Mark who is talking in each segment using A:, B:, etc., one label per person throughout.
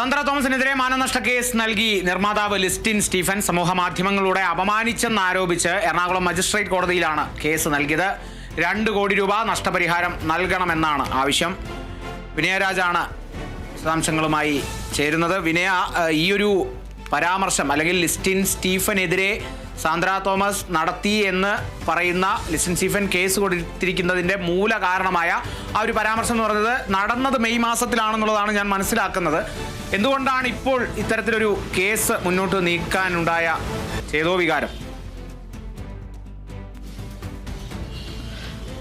A: സന്ദ്ര തോമസിനെതിരെ മാനനഷ്ട case നൽകി നിർമ്മാതാവ് Listin Stephen സമൂഹ മാധ്യമങ്ങളിലൂടെ അപമാനിച്ചെന്നാരോപിച്ച് എറണാകുളം മജിസ്ട്രേറ്റ് കോടതിയിലാണ് കേസ് നൽകിയത്. രണ്ട് കോടി രൂപ നഷ്ടപരിഹാരം നൽകണമെന്നാണ് ആവശ്യം. വിനയരാജാണ് വിശദാംശങ്ങളുമായി ചേരുന്നത്. വിനയ ഈ ഒരു പരാമർശം അല്ലെങ്കിൽ ലിസ്റ്റിൻ സ്റ്റീഫനെതിരെ സാന്ദ്ര തോമസ് നടത്തി എന്ന് പറയുന്ന ലിസ്റ്റിൻ സ്റ്റീഫൻ കേസ് കൊടുത്തിരിക്കുന്നതിന്റെ മൂല കാരണമായ ആ ഒരു പരാമർശം എന്ന് പറയുന്നത് നടന്നത് മെയ് മാസത്തിലാണെന്നുള്ളതാണ് ഞാൻ മനസ്സിലാക്കുന്നത്. എന്തുകൊണ്ടാണ് ഇപ്പോൾ ഇത്തരത്തിലൊരു കേസ് മുന്നോട്ട് നീക്കാനുണ്ടായ ചേതോ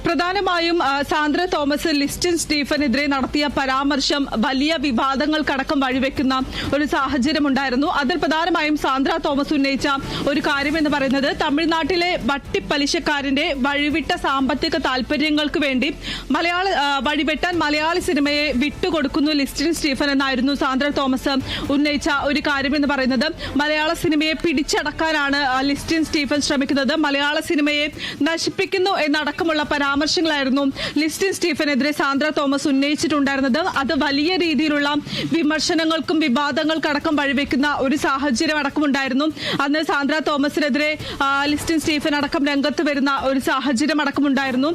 B: പ്രധാനമായും സാന്ദ്ര തോമസ് ലിസ്റ്റിൻ സ്റ്റീഫനെതിരെ നടത്തിയ പരാമർശം വലിയ വിവാദങ്ങൾക്കടക്കം വഴിവെക്കുന്ന ഒരു സാഹചര്യം ഉണ്ടായിരുന്നു അതിൽ പ്രധാനമായും സാന്ദ്ര തോമസ് ഉന്നയിച്ച ഒരു കാര്യം എന്ന് പറയുന്നത് തമിഴ്നാട്ടിലെ വട്ടിപ്പലിശക്കാരന്റെ വഴിവിട്ട സാമ്പത്തിക താല്പര്യങ്ങൾക്ക് വേണ്ടി മലയാള വഴിവെട്ടാൻ മലയാളി സിനിമയെ വിട്ടുകൊടുക്കുന്നു ലിസ്റ്റിൻ സ്റ്റീഫൻ എന്നായിരുന്നു സാന്ദ്ര തോമസ് ഉന്നയിച്ച ഒരു കാര്യം എന്ന് പറയുന്നത്. മലയാള സിനിമയെ പിടിച്ചടക്കാനാണ് ലിസ്റ്റിൻ സ്റ്റീഫൻ ശ്രമിക്കുന്നത്. മലയാള സിനിമയെ നശിപ്പിക്കുന്നു എന്നടക്കമുള്ള പരാമർശങ്ങളായിരുന്നു ലിസ്റ്റിൻ സ്റ്റീഫനെതിരെ സാന്ദ്ര തോമസ് ഉന്നയിച്ചിട്ടുണ്ടായിരുന്നത്. അത് വലിയ രീതിയിലുള്ള വിമർശനങ്ങൾക്കും വിവാദങ്ങൾക്കടക്കം വഴിവെക്കുന്ന ഒരു സാഹചര്യം അടക്കമുണ്ടായിരുന്നു. അന്ന് സാന്ദ്ര തോമസിനെതിരെ ലിസ്റ്റിൻ സ്റ്റീഫൻ അടക്കം രംഗത്ത് വരുന്ന ഒരു സാഹചര്യം അടക്കമുണ്ടായിരുന്നു.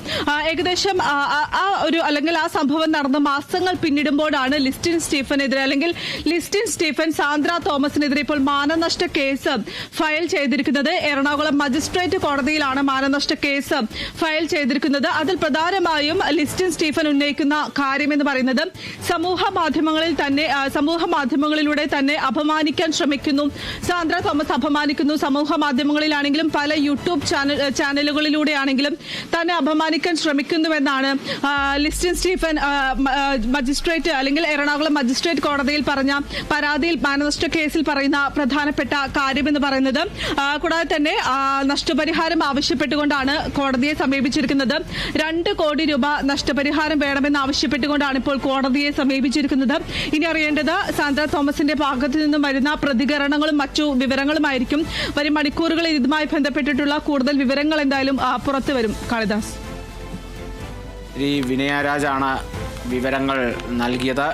B: ഏകദേശം ആ ഒരു അല്ലെങ്കിൽ ആ സംഭവം നടന്ന മാസങ്ങൾ പിന്നിടുമ്പോഴാണ് ലിസ്റ്റിൻ സ്റ്റീഫനെതിരെ അല്ലെങ്കിൽ ലിസ്റ്റിൻ സ്റ്റീഫൻ സാന്ദ്ര തോമസിനെതിരെ ഇപ്പോൾ മാനനഷ്ട കേസ് ഫയൽ ചെയ്തിരിക്കുന്നത്. എറണാകുളം മജിസ്ട്രേറ്റ് കോടതിയിലാണ് മാനനഷ്ട കേസ് ഫയൽ ചെയ്തിരിക്കുന്നത്. അതിൽ പ്രധാനമായും ലിസ്റ്റിൻ സ്റ്റീഫൻ ഉന്നയിക്കുന്ന കാര്യം എന്ന് പറയുന്നത് സമൂഹ മാധ്യമങ്ങളിൽ തന്നെ സമൂഹ മാധ്യമങ്ങളിലൂടെ തന്നെ അപമാനിക്കാൻ ശ്രമിക്കുന്നു. സാന്ദ്ര തോമസ് അപമാനിക്കുന്നു. സമൂഹ മാധ്യമങ്ങളിലാണെങ്കിലും പല യൂട്യൂബ് ചാനൽ ചാനലുകളിലൂടെയാണെങ്കിലും തന്നെ അപമാനിക്കാൻ ശ്രമിക്കുന്നുവെന്നാണ് ലിസ്റ്റിൻ സ്റ്റീഫൻ മജിസ്ട്രേറ്റ് അല്ലെങ്കിൽ എറണാകുളം മജിസ്ട്രേറ്റ് കോടതിയിൽ പറഞ്ഞ പരാതിയിൽ മാനനഷ്ട കേസിൽ പറയുന്ന പ്രധാനപ്പെട്ട കാര്യമെന്ന് പറയുന്നത് കൂടാതെ തന്നെ നഷ്ടപരിഹാരം ആവശ്യപ്പെട്ടുകൊണ്ടാണ് കോടതിയെ സമീപിച്ചിരിക്കുന്നത്. രണ്ട് കോടി രൂപ നഷ്ടപരിഹാരം വേണമെന്ന് ആവശ്യപ്പെട്ടുകൊണ്ടാണ് ഇപ്പോൾ കോടതിയെ സമീപിച്ചിരിക്കുന്നത്. ഇനി അറിയേണ്ടത് സാന്ദ്ര തോമസിന്റെ ഭാഗത്തു നിന്നും വരുന്ന പ്രതികരണങ്ങളും മറ്റു വിവരങ്ങളുമായിരിക്കും. വരും മണിക്കൂറുകളിൽ ഇതുമായി ബന്ധപ്പെട്ടിട്ടുള്ള കൂടുതൽ വിവരങ്ങൾ എന്തായാലും പുറത്തുവരും പുറത്തു വരും. കാളിദാസ്.
A: വിനയരാജാണ് വിവരങ്ങൾ നൽകിയത്.